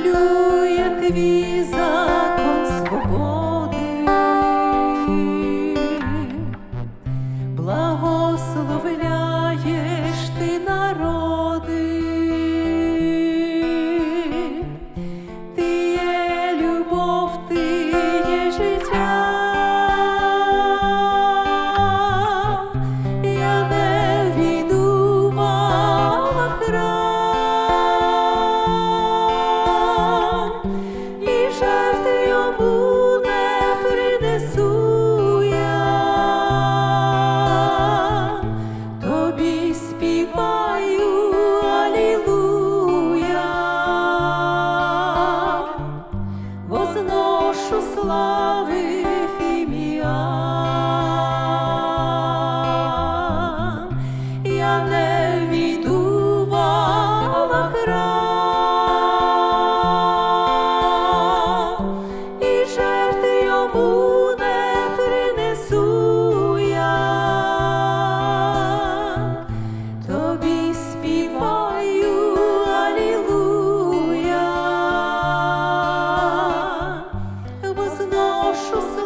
люблю як твій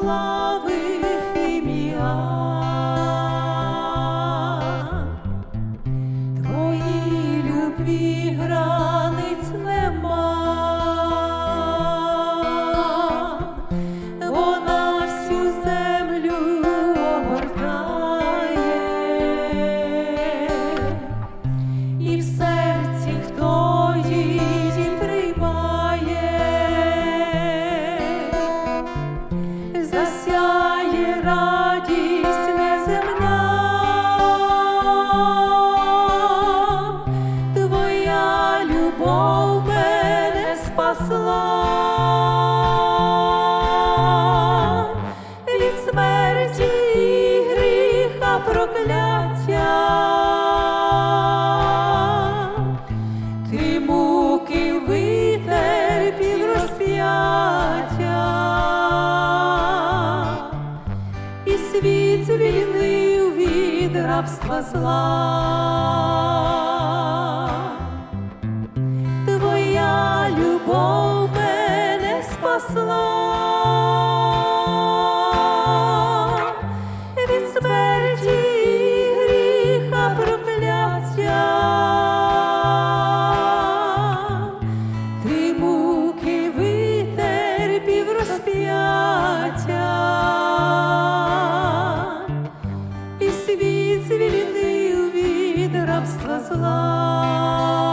слави ім'я. Рабства зла. світ звільнив від рабства зла.